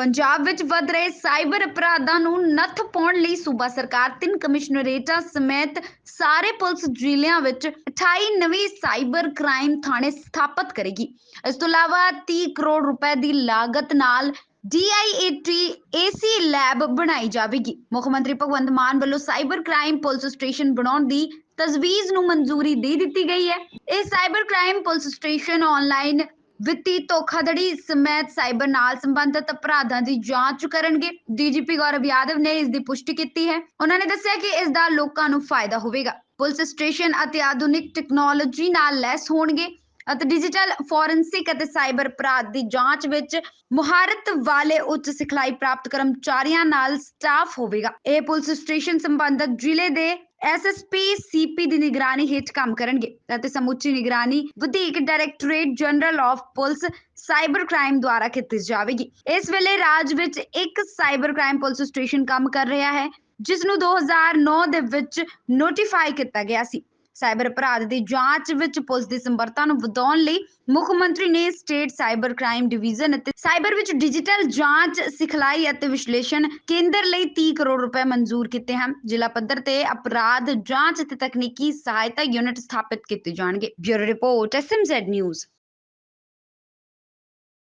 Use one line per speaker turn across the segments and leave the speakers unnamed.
ਪੰਜਾਬ ਵਿੱਚ ਵੱਧ ਰਹੇ ਸਾਈਬਰ ਅਪਰਾਧਾਂ ਨੂੰ ਨੱਥ ਪਾਉਣ ਲਈ ਸੂਬਾ ਸਰਕਾਰ ਤਿੰਨ ਕਮਿਸ਼ਨਰੇਟਾਂ ਸਮੇਤ ਸਾਰੇ ਪੁਲਿਸ ਜ਼ਿਲ੍ਹਿਆਂ ਵਿੱਚ 28 ਨਵੇਂ ਸਾਈਬਰ ਕ੍ਰਾਈਮ ਥਾਣੇ ਸਥਾਪਿਤ ਕਰੇਗੀ। ਇਸ ਤੋਂ ਇਲਾਵਾ 30 ਕਰੋੜ ਰੁਪਏ ਦੀ ਲਾਗਤ ਨਾਲ DIAT AC ਲੈਬ ਬਣਾਈ ਜਾਵੇਗੀ। ਮੁੱਖ ਮੰਤਰੀ ਭਗਵੰਤ ਮਾਨ ਵੱਲੋਂ ਸਾਈਬਰ ਕ੍ਰਾਈਮ ਪੁਲਿਸ ਸਟੇਸ਼ਨ ਬਣਾਉਣ ਦੀ ਤਜਵੀਜ਼ ਨੂੰ ਮਨਜ਼ੂਰੀ ਦੇ ਦਿੱਤੀ ਗਈ ਹੈ। ਇਹ cyber crime police station online ਵਿੱਤੀ ਧੋਖਾਧੜੀ ਸਮੇਤ ਸਾਈਬਰ ਨਾਲ ਸੰਬੰਧਿਤ ਅਪਰਾਧਾਂ ਦੀ ਜਾਂਚ ਕਰਨਗੇ। ਡੀਜੀਪੀ ਗੌਰਵ ਯਾਦਵ ਨੇ ਇਸ ਦੀ ਪੁਸ਼ਟੀ ਕੀਤੀ ਹੈ। ਉਹਨਾਂ ਨੇ ਦੱਸਿਆ ਕਿ ਇਸ ਦਾ ਲੋਕਾਂ ਨੂੰ ਫਾਇਦਾ ਹੋਵੇਗਾ। ਪੁਲਿਸ ਸਟੇਸ਼ਨ ਅਤੇ ਆਧੁਨਿਕ ਟੈਕਨੋਲੋਜੀ ਨਾਲ ਲੈਸ ਹੋਣਗੇ ਅਤੇ ਡਿਜੀਟਲ ਫੋਰੈਂਸਿਕ ਅਤੇ ਸਾਈਬਰ ਅਪਰਾਧ ਦੀ ਜਾਂਚ ਵਿੱਚ ਮੁਹਾਰਤ ਵਾਲੇ ਉੱਚ ਸਿਖਲਾਈ ਪ੍ਰਾਪਤ ਕਰਮਚਾਰੀਆਂ ਨਾਲ ਸਟਾਫ ਹੋਵੇਗਾ। ਇਹ ਪੁਲਿਸ ਸਟੇਸ਼ਨ ਸੰਬੰਧਤ ਜ਼ਿਲ੍ਹੇ ਦੇ ਐਸਐਸਪੀ ਸੀਪੀ ਦੀ ਨਿਗਰਾਨੀ ਹੇਠ ਕੰਮ ਕਰਨਗੇ ਅਤੇ ਸਮੁੱਚੀ ਨਿਗਰਾਨੀ ਵਧੀਕ directorate general of police cyber crime ਦੁਆਰਾ ਕੀਤੀ ਜਾਵੇਗੀ। ਇਸ ਵੇਲੇ ਰਾਜ ਵਿੱਚ ਇੱਕ ਸਾਈਬਰ ਕ੍ਰਾਈਮ ਪੁਲਿਸ ਸਟੇਸ਼ਨ ਕੰਮ ਕਰ ਰਿਹਾ ਹੈ ਜਿਸ ਨੂੰ 2009 ਦੇ ਵਿੱਚ ਨੋਟੀਫਾਈ ਕੀਤਾ ਗਿਆ ਸੀ। ਸਾਈਬਰ ਅਪਰਾਧ ਦੀ ਜਾਂਚ ਵਿੱਚ ਪੁਲਿਸ ਦੀ ਸਮਰੱਥਾ ਨੂੰ ਵਧਾਉਣ ਲਈ ਮੁੱਖ ਮੰਤਰੀ ਨੇ ਸਟੇਟ ਸਾਈਬਰ ਕ੍ਰਾਈਮ ਡਿਵੀਜ਼ਨ ਅਤੇ ਸਾਈਬਰ ਵਿੱਚ ਡਿਜੀਟਲ ਜਾਂਚ, ਸਿਖਲਾਈ ਅਤੇ ਵਿਸ਼ਲੇਸ਼ਣ ਕੇਂਦਰ ਲਈ 30 ਕਰੋੜ ਰੁਪਏ ਮਨਜ਼ੂਰ ਕੀਤੇ ਹਨ। ਜ਼ਿਲ੍ਹਾ ਪੱਧਰ ਤੇ ਅਪਰਾਧ ਜਾਂਚ ਅਤੇ ਤਕਨੀਕੀ ਸਹਾਇਤਾ ਯੂਨਿਟ ਸਥਾਪਿਤ ਕੀਤੇ ਜਾਣਗੇ। Bureau report S M Z news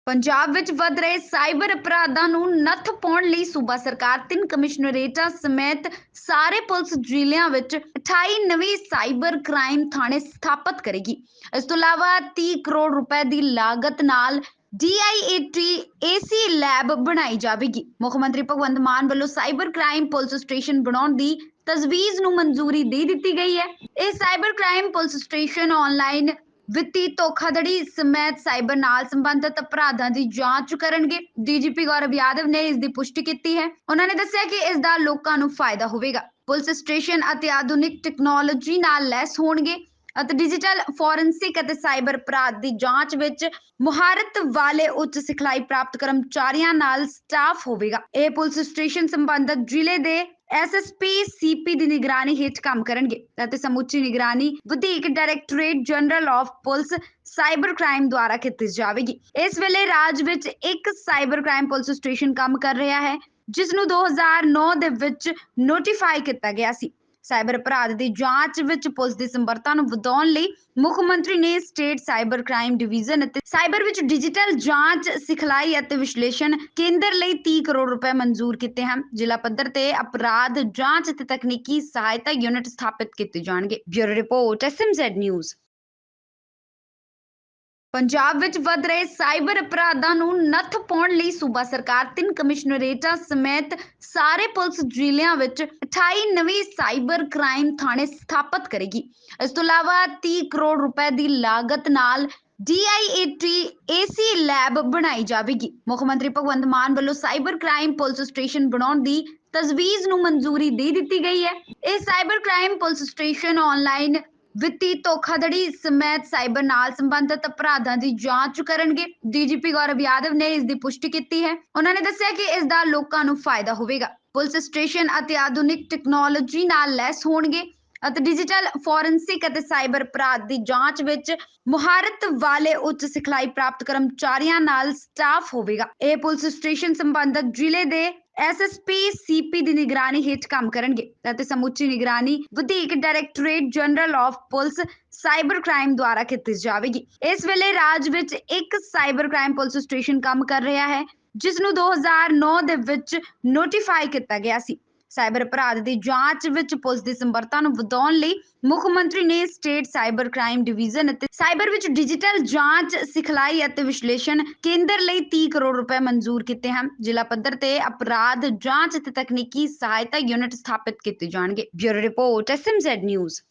Punjab ਵਿੱਚ ਵੱਧ ਰਹੇ ਸਾਈਬਰ ਅਪਰਾਧਾਂ ਨੂੰ ਨੱਥ ਪਾਉਣ ਲਈ ਸੂਬਾ ਸਰਕਾਰ, ਤਿੰਨ ਕਮਿਸ਼ਨਰੇਟਾਂ ਸਮੇਤ ਸਾਰੇ ਪੁਲਿਸ ਜ਼ਿਲ੍ਹਿਆਂ ਵਿੱਚ 28 ਨਵੇਂ ਸਾਈਬਰ ਕ੍ਰਾਈਮ ਥਾਣੇ ਸਥਾਪਿਤ ਕਰੇਗੀ। ਇਸ ਤੋਂ ਇਲਾਵਾ 30 ਕਰੋੜ ਰੁਪਏ ਦੀ ਲਾਗਤ ਨਾਲ DIAT AC ਲੈਬ ਬਣਾਈ ਜਾਵੇਗੀ। ਮੁੱਖ ਮੰਤਰੀ ਭਗਵੰਤ ਮਾਨ ਵੱਲੋਂ ਸਾਈਬਰ ਕ੍ਰਾਈਮ ਪੁਲਿਸ ਸਟੇਸ਼ਨ ਬਣਾਉਣ ਦੀ ਤਜਵੀਜ਼ ਨੂੰ ਮਨਜ਼ੂਰੀ ਦੇ ਦਿੱਤੀ ਗਈ ਹੈ। ਇਹ cyber crime police station online ਵਿੱਤੀ ਧੋਖਾਧੜੀ ਸਮੇਤ ਸਾਈਬਰ ਨਾਲ ਸੰਬੰਧਿਤ ਅਪਰਾਧਾਂ ਦੀ ਜਾਂਚ ਕਰਨਗੇ। ਡੀਜੀਪੀ ਗੌਰਵ ਯਾਦਵ ਨੇ ਇਸ ਦੀ ਪੁਸ਼ਟੀ ਕੀਤੀ ਹੈ। ਉਹਨਾਂ ਨੇ ਦੱਸਿਆ ਕਿ ਇਸ ਦਾ ਲੋਕਾਂ ਨੂੰ ਫਾਇਦਾ ਹੋਵੇਗਾ। ਪੁਲਿਸ ਸਟੇਸ਼ਨ ਅਤੇ ਆਧੁਨਿਕ ਟੈਕਨੋਲੋਜੀ ਨਾਲ ਲੈਸ ਹੋਣਗੇ ਅਤੇ ਡਿਜੀਟਲ ਫੋਰੈਂਸਿਕ ਅਤੇ ਸਾਈਬਰ ਅਪਰਾਧ ਦੀ ਜਾਂਚ ਵਿੱਚ ਮੁਹਾਰਤ ਵਾਲੇ ਉੱਚ ਸਿਖਲਾਈ ਪ੍ਰਾਪਤ ਕਰਮਚਾਰੀਆਂ ਨਾਲ ਸਟਾਫ ਹੋਵੇਗਾ। ਇਹ ਪੁਲਿਸ ਸਟੇਸ਼ਨ ਸੰਬੰਧਤ ਜ਼ਿਲ੍ਹੇ ਦੇ ਐਸਐਸਪੀ ਸੀਪੀ ਦੀ ਨਿਗਰਾਨੀ ਹੇਠ ਕੰਮ ਕਰਨਗੇ ਅਤੇ ਸਮੁੱਚੀ ਨਿਗਰਾਨੀ ਵਧੀਕ directorate general of police cyber crime ਦੁਆਰਾ ਕੀਤੀ ਜਾਵੇਗੀ। ਇਸ ਵੇਲੇ ਰਾਜ ਵਿੱਚ ਇੱਕ ਸਾਈਬਰ ਕ੍ਰਾਈਮ ਪੁਲਿਸ ਸਟੇਸ਼ਨ ਕੰਮ ਕਰ ਰਿਹਾ ਹੈ ਜਿਸ ਨੂੰ 2009 ਦੇ ਵਿੱਚ ਨੋਟੀਫਾਈ ਕੀਤਾ ਗਿਆ ਸੀ। ਸਾਈਬਰ ਅਪਰਾਧ ਦੀ ਜਾਂਚ ਵਿੱਚ ਪੁਲਿਸ ਦੀ ਸਮਰੱਥਾ ਨੂੰ ਵਧਾਉਣ ਲਈ ਮੁੱਖ ਮੰਤਰੀ ਨੇ ਸਟੇਟ ਸਾਈਬਰ ਕ੍ਰਾਈਮ ਡਿਵੀਜ਼ਨ ਅਤੇ ਸਾਈਬਰ ਵਿੱਚ ਡਿਜੀਟਲ ਜਾਂਚ, ਸਿਖਲਾਈ ਅਤੇ ਵਿਸ਼ਲੇਸ਼ਣ ਕੇਂਦਰ ਲਈ 30 ਕਰੋੜ ਰੁਪਏ ਮਨਜ਼ੂਰ ਕੀਤੇ ਹਨ। ਜ਼ਿਲ੍ਹਾ ਪੱਧਰ ਤੇ ਅਪਰਾਧ ਜਾਂਚ ਅਤੇ ਤਕਨੀਕੀ ਸਹਾਇਤਾ ਯੂਨਿਟ ਸਥਾਪਿਤ ਕੀਤੇ ਜਾਣਗੇ। Bureau report S M Z news Punjab ਵਿੱਚ ਵੱਧ ਰਹੇ ਸਾਈਬਰ ਅਪਰਾਧਾਂ ਨੂੰ ਨੱਥ ਪਾਉਣ ਲਈ ਸੂਬਾ ਸਰਕਾਰ ਤਿੰਨ ਕਮਿਸ਼ਨਰੇਟਾਂ ਸਮੇਤ ਸਾਰੇ ਪੁਲਿਸ ਜ਼ਿਲ੍ਹਿਆਂ ਵਿੱਚ 28 ਨਵੇਂ ਸਾਈਬਰ ਕ੍ਰਾਈਮ ਥਾਣੇ ਸਥਾਪਿਤ ਕਰੇਗੀ। ਇਸ ਤੋਂ ਇਲਾਵਾ 30 ਕਰੋੜ ਰੁਪਏ ਦੀ ਲਾਗਤ ਨਾਲ DIAT AC ਲੈਬ ਬਣਾਈ ਜਾਵੇਗੀ। ਮੁੱਖ ਮੰਤਰੀ ਭਗਵੰਤ ਮਾਨ ਵੱਲੋਂ ਸਾਈਬਰ ਕ੍ਰਾਈਮ ਪੁਲਿਸ ਸਟੇਸ਼ਨ ਬਣਾਉਣ ਦੀ ਤਜਵੀਜ਼ ਨੂੰ ਮਨਜ਼ੂਰੀ ਦੇ ਦਿੱਤੀ ਗਈ ਹੈ। ਇਹ cyber crime police station online ਵਿੱਤੀ ਧੋਖਾਧੜੀ ਸਮੇਤ ਸਾਈਬਰ ਨਾਲ ਸੰਬੰਧਿਤ ਅਪਰਾਧਾਂ ਦੀ ਜਾਂਚ ਕਰਨਗੇ। ਡੀਜੀਪੀ ਗੌਰਵ ਯਾਦਵ ਨੇ ਇਸ ਦੀ ਪੁਸ਼ਟੀ ਕੀਤੀ ਹੈ। ਉਹਨਾਂ ਨੇ ਦੱਸਿਆ ਕਿ ਇਸ ਦਾ ਲੋਕਾਂ ਨੂੰ ਫਾਇਦਾ ਹੋਵੇਗਾ। ਪੁਲਿਸ ਸਟੇਸ਼ਨ ਅਤੇ ਆਧੁਨਿਕ ਟੈਕਨੋਲੋਜੀ ਨਾਲ ਲੈਸ ਹੋਣਗੇ। ਅਤੇ ਡਿਜੀਟਲ ਫੋਰੈਂਸਿਕ ਅਤੇ ਸਾਈਬਰ ਅਪਰਾਧ ਦੀ ਜਾਂਚ ਵਿੱਚ ਮੁਹਾਰਤ ਵਾਲੇ ਉੱਚ ਸਿਖਲਾਈ ਪ੍ਰਾਪਤ ਕਰਮਚਾਰੀਆਂ ਨਾਲ ਸਟਾਫ ਹੋਵੇਗਾ। ਇਹ ਪੁਲਿਸ ਸਟੇਸ਼ਨ ਸੰਬੰਧਤ ਜ਼ਿਲ੍ਹੇ ਦੇ ਐਸਐਸਪੀ ਸੀਪੀ ਦੀ ਨਿਗਰਾਨੀ ਹੇਠ ਕੰਮ ਕਰਨਗੇ ਅਤੇ ਸਮੁੱਚੀ ਨਿਗਰਾਨੀ ਵਧੀਕ directorate general of police cyber crime ਦੁਆਰਾ ਕੀਤੀ ਜਾਵੇਗੀ। ਇਸ ਵੇਲੇ ਰਾਜ ਵਿੱਚ ਇੱਕ ਸਾਈਬਰ ਕ੍ਰਾਈਮ ਪੁਲਿਸ ਸਟੇਸ਼ਨ ਕੰਮ ਕਰ ਰਿਹਾ ਹੈ ਜਿਸ ਨੂੰ 2009 ਦੇ ਵਿੱਚ ਨੋਟੀਫਾਈ ਕੀਤਾ ਗਿਆ ਸੀ। ਸਾਈਬਰ ਅਪਰਾਧ ਦੀ ਜਾਂਚ ਵਿੱਚ ਪੁਲਿਸ ਦੀ ਸਮਰੱਥਾ ਨੂੰ ਵਧਾਉਣ ਲਈ ਮੁੱਖ ਮੰਤਰੀ ਨੇ ਸਟੇਟ ਸਾਈਬਰ ਕ੍ਰਾਈਮ ਡਿਵੀਜ਼ਨ ਅਤੇ ਸਾਈਬਰ ਵਿੱਚ ਡਿਜੀਟਲ ਜਾਂਚ, ਸਿਖਲਾਈ ਅਤੇ ਵਿਸ਼ਲੇਸ਼ਣ ਕੇਂਦਰ ਲਈ 30 ਕਰੋੜ ਰੁਪਏ ਮਨਜ਼ੂਰ ਕੀਤੇ ਹਨ। ਜ਼ਿਲ੍ਹਾ ਪੱਧਰ ਤੇ ਅਪਰਾਧ ਜਾਂਚ ਅਤੇ ਤਕਨੀਕੀ ਸਹਾਇਤਾ ਯੂਨਿਟ ਸਥਾਪਿਤ ਕੀਤੇ ਜਾਣਗੇ। Bureau report SMZ news